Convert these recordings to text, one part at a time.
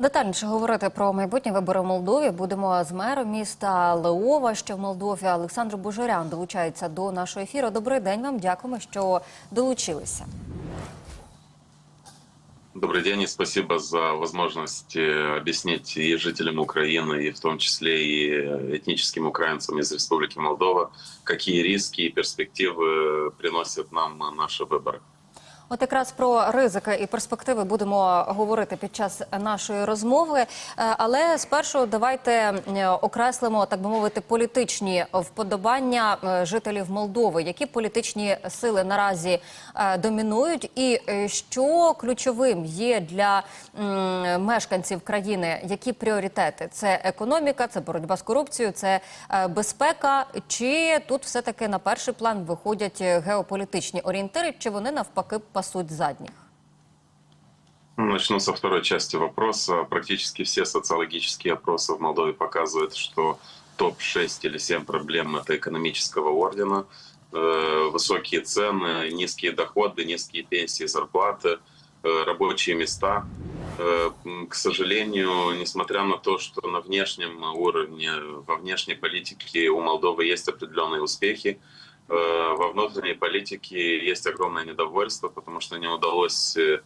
Детальніше говорити про майбутні вибори в Молдові будемо з мером міста Леова, що в Молдові Олександр Бужарян долучається до нашого ефіру. Добрий день вам. Дякуємо, що долучилися. Добрый день и спасибо за возможность э, объяснить и жителям Украины, и в том числе и этническим украинцам из Республики Молдова, какие риски и перспективы приносят нам наши выборы. От якраз про ризики і перспективи будемо говорити під час нашої розмови. Е, Але спершу давайте е, окреслимо, так би мовити, політичні вподобання е, жителів Молдови. Які політичні сили наразі домінують, і що ключовим є для мешканців країни? Які пріоритети? Це економіка, це боротьба з корупцією, це безпека. Чи тут все таки на перший план виходять геополітичні орієнтири, чи вони навпаки пасуть задніх? Начну со второй части вопроса. Практически все социологические опросы в Молдове показывают, что топ-6 или 7 проблем это экономического ордена. Э, Высокие цены, низкие доходы, низкие пенсии, зарплаты, э, рабочие места. Э, К сожалению, несмотря на то, что на внешнем уровне, во внешней политике у Молдовы есть определенные успехи, во внутренней политике есть огромное недовольство, потому что не удалось э,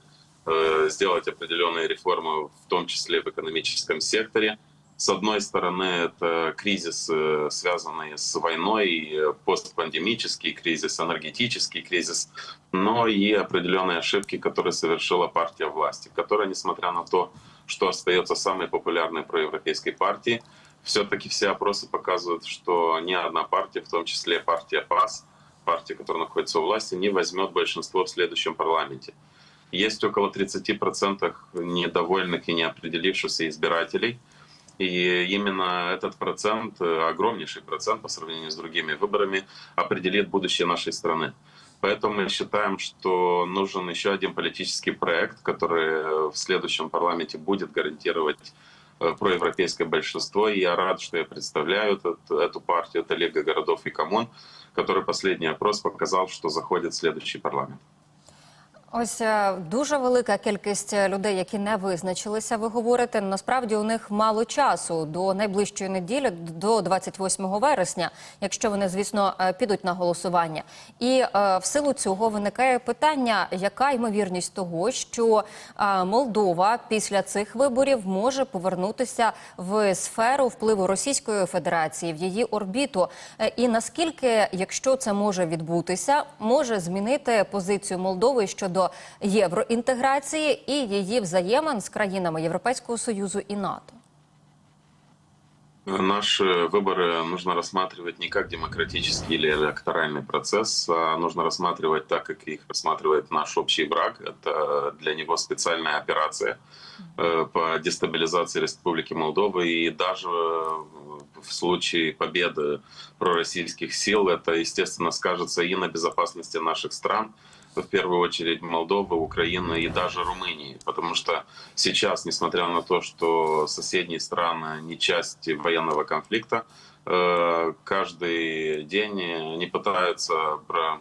э, сделать определенные реформы, в том числе в экономическом секторе. С одной стороны, это кризис, э, связанный с войной, э, постпандемический кризис, энергетический кризис, но и определенные ошибки, которые совершила партия власти, которая, несмотря на то, что остается самой популярной проевропейской партией, все-таки все опросы показывают, что ни одна партия, в том числе партия ПАС, партия, которая находится у власти, не возьмет большинство в следующем парламенте. Есть около 30% недовольных и неопределившихся избирателей. И именно этот процент, огромнейший процент по сравнению с другими выборами, определит будущее нашей страны. Поэтому мы считаем, что нужен еще один политический проект, который в следующем парламенте будет гарантировать проевропейское большинство. И я рад, что я представляю этот, эту партию. Это Лига городов и коммун, который последний опрос показал, что заходит в следующий парламент. Ось е, дуже велика кількість е, людей, які не визначилися. Ви говорите. Насправді у них мало часу до найближчої неділі, до 28 вересня, якщо вони, звісно, е, підуть на голосування. І е, в силу цього виникає питання, яка ймовірність того, що е, Молдова після цих виборів може повернутися в сферу впливу Російської Федерації в її орбіту. Е, І наскільки, якщо це може відбутися, може змінити позицію Молдови щодо євроінтеграції і її взаємин з країнами Європейського союзу і НАТО. Наши выборы нужно рассматривать не как демократический или электоральный процесс, а нужно рассматривать так, как их рассматривает наш общий брак. Это для него специальная операция э, по дестабилизации Республики Молдова. И даже в случае победы пророссийских сил это, естественно, скажется и на безопасности наших стран, в первую очередь Молдовы, Украины и даже Румынии. Потому что сейчас, несмотря на то, что соседние страны не часть военного конфликта, э, каждый день они пытаются про-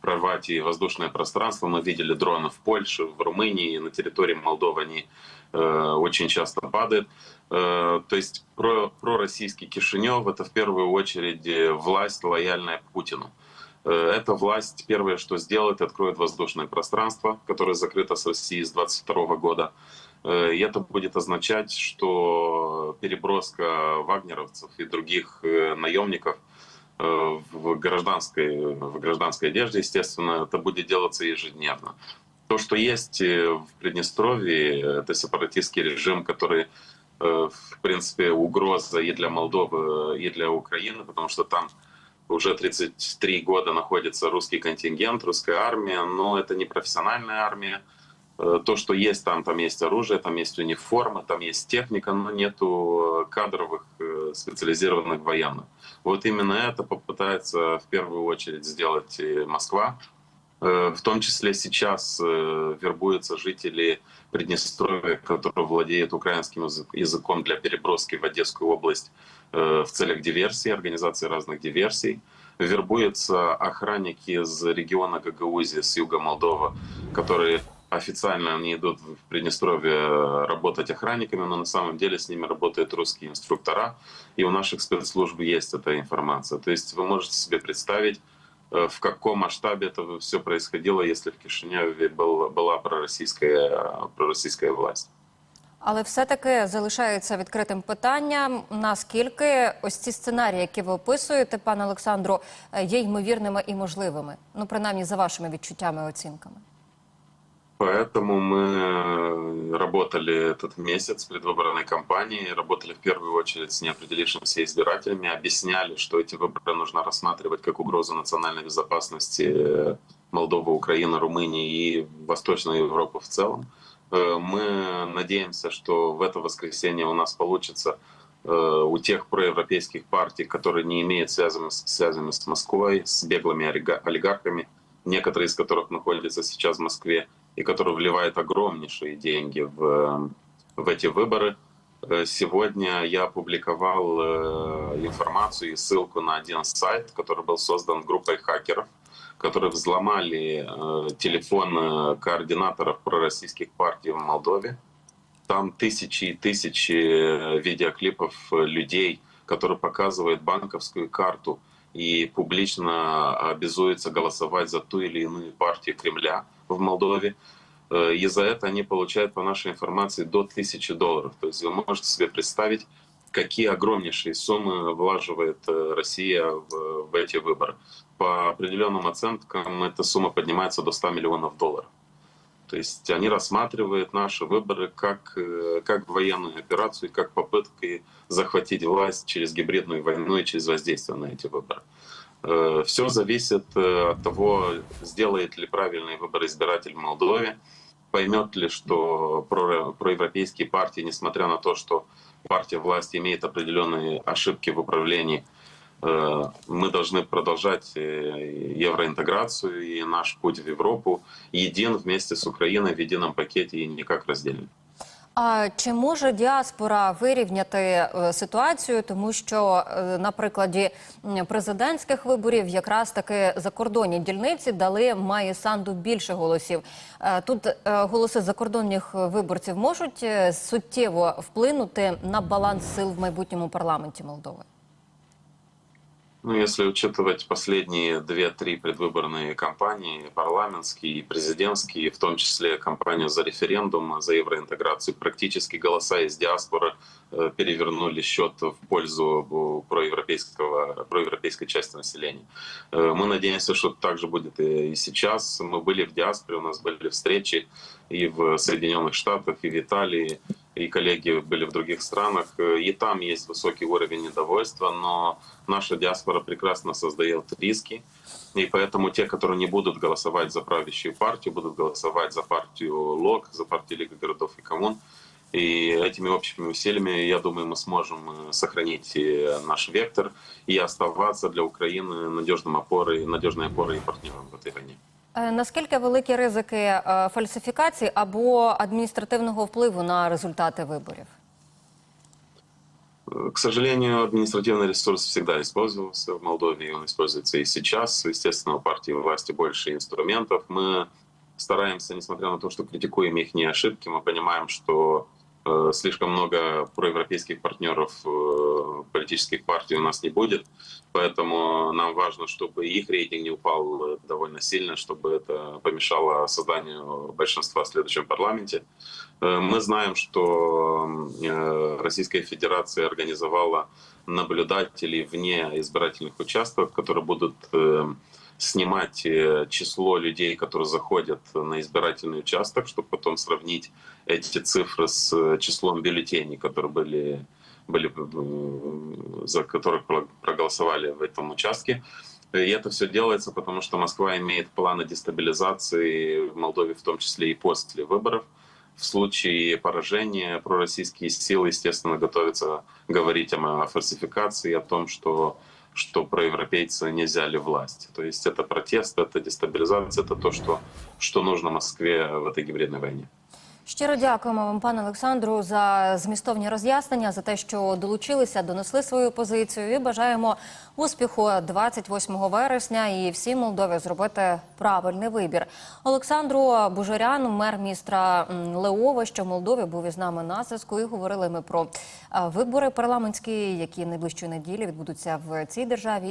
прорвать и воздушное пространство. Мы видели дроны в Польше, в Румынии, на территории Молдовы они э, очень часто падают. Э, То есть про, пророссийский Кишинев — это в первую очередь власть, лояльная Путину. Эта власть первое, что сделает, откроет воздушное пространство, которое закрыто с Россией с 22 года. Э, И это будет означать, что переброска вагнеровцев и других э, наемников э, в гражданской, в гражданской одежде, естественно, это будет делаться ежедневно. То, что есть э, в Приднестровье, это сепаратистский режим, который, э, в принципе, угроза и для Молдовы, и для Украины, потому что там уже 33 года находится русский контингент, русская армия, но это не профессиональная армия. Э, То, что есть там, там есть оружие, там есть униформа, там есть техника, но нету э, кадровых э, специализированных военных. Вот именно это попытается в первую очередь сделать и Москва. Э, В том числе сейчас э, вербуются жители Приднестровья, которые владеют украинским язык- языком для переброски в Одесскую область э, в целях диверсии, организации разных диверсий. Вербуются охранники из региона Гагаузии, с юга Молдова, которые Официально они идут в Приднестровье работать охранниками, но на самом деле с ними работают русские инструктора, и у наших спецслужб есть эта информация. То есть вы можете себе представить, в каком масштабе это все происходило, если в Кишиневе был, была пророссийская, пророссийская власть. Але все-таки залишається відкритим питання, наскільки ось ці сценарії, які ви описуєте, пане Олександру, е, є ймовірними і можливими. Ну, принаймні, за вашими відчуттями і оцінками. Поэтому мы работали этот месяц предвыборной кампании, работали в первую очередь с неопределившимися избирателями, объясняли, что эти выборы нужно рассматривать как угрозу национальной безопасности Молдовы, Украины, Румынии и Восточной Европы в целом. Э, Мы надеемся, что в это воскресенье у нас получится э, у тех проевропейских партий, которые не имеют связями, связями с Москвой, с беглыми олига- олигархами, некоторые из которых находятся сейчас в Москве, и которые вливают огромнейшие деньги в, в эти выборы. Э, Сегодня я опубликовал э, информацию и ссылку на один сайт, который был создан группой хакеров, которые взломали э, телефон координаторов пророссийских партий в Молдове. Там тысячи и тысячи видеоклипов людей, которые показывают банковскую карту и публично обязуются голосовать за ту или иную партию Кремля в Молдове. Э, И за это они получают, по нашей информации, до 1000 долларов. То есть вы можете себе представить, какие огромнейшие суммы влаживает э, Россия в, в эти выборы. По определенным оценкам эта сумма поднимается до 100 миллионов долларов. То есть они рассматривают наши выборы как, э, как военную операцию, как попытки захватить власть через гибридную войну и через воздействие на эти выборы. Все зависит э, от того, сделает ли правильный выбор избиратель в Молдове, поймет ли, что про- проевропейские партии, несмотря на то, что партия власти имеет определенные ошибки в управлении, э, мы должны продолжать э, евроинтеграцию и наш путь в Европу един вместе с Украиной в едином пакете и никак раздельно. А чи може діаспора вирівняти е, ситуацію, тому що е, на прикладі м, президентських виборів якраз таки закордонні дільниці дали Майі Санду більше голосів. Е, Тут е, голоси закордонних виборців можуть е, суттєво вплинути на баланс сил в майбутньому парламенті Молдови. Ну, если учитывать последние две-три предвыборные кампании, парламентские и президентские, в том числе кампанию за референдум, за евроинтеграцию, практически голоса из диаспоры э, перевернули счет в пользу э, проевропейского, проевропейской части населения. Э, Мы надеемся, что так же будет и сейчас. Мы были в диаспоре, у нас были встречи и в Соединенных Штатах, и в Италии, и коллеги были в других странах. Э, И там есть высокий уровень недовольства, но наша диаспора прекрасно создает риски. И поэтому те, которые не будут голосовать за правящую партию, будут голосовать за партию ЛОК, за партию Лига городов и коммун. И этими общими усилиями, я думаю, мы сможем э, сохранить э, наш вектор и оставаться для Украины надежным опорой, надежной опорой и партнером в этой войне. Е, Наскільки великі ризики е, фальсифікації або адміністративного впливу на результати виборів? Э, К сожалению, административный ресурс всегда использовался в Молдове, и он используется и сейчас. Естественно, у партии власти больше инструментов. Мы стараемся, несмотря на то, что критикуем их не ошибки, мы понимаем, что э, слишком много проевропейских партнеров э, политических партий у нас не будет. Поэтому нам важно, чтобы их рейтинг не упал довольно сильно, чтобы это помешало созданию большинства в следующем парламенте. Э, Мы знаем, что э, Российская Федерация организовала наблюдателей вне избирательных участков, которые будут э, снимать число людей, которые заходят на избирательный участок, чтобы потом сравнить эти цифры с числом бюллетеней, которые были, были э, за которых про- проголосовали в этом участке. И это все делается, потому что Москва имеет планы дестабилизации в Молдове, в том числе и после выборов. В случае поражения пророссийские силы, естественно, готовятся говорить о фальсификации, о том, что, что проевропейцы не взяли власть. То есть это протест, это дестабилизация, это то, что, что нужно Москве в этой гибридной войне. Щиро дякуємо вам, пане Олександру, за змістовні роз'яснення, за те, що долучилися, донесли свою позицію. І бажаємо успіху 28 вересня і всій Молдові зробити правильний вибір. Олександру Бужарян, мер міста Леова, що в Молдові був із нами на зв'язку. І говорили ми про е, вибори парламентські, які найближчої неділі відбудуться в цій державі.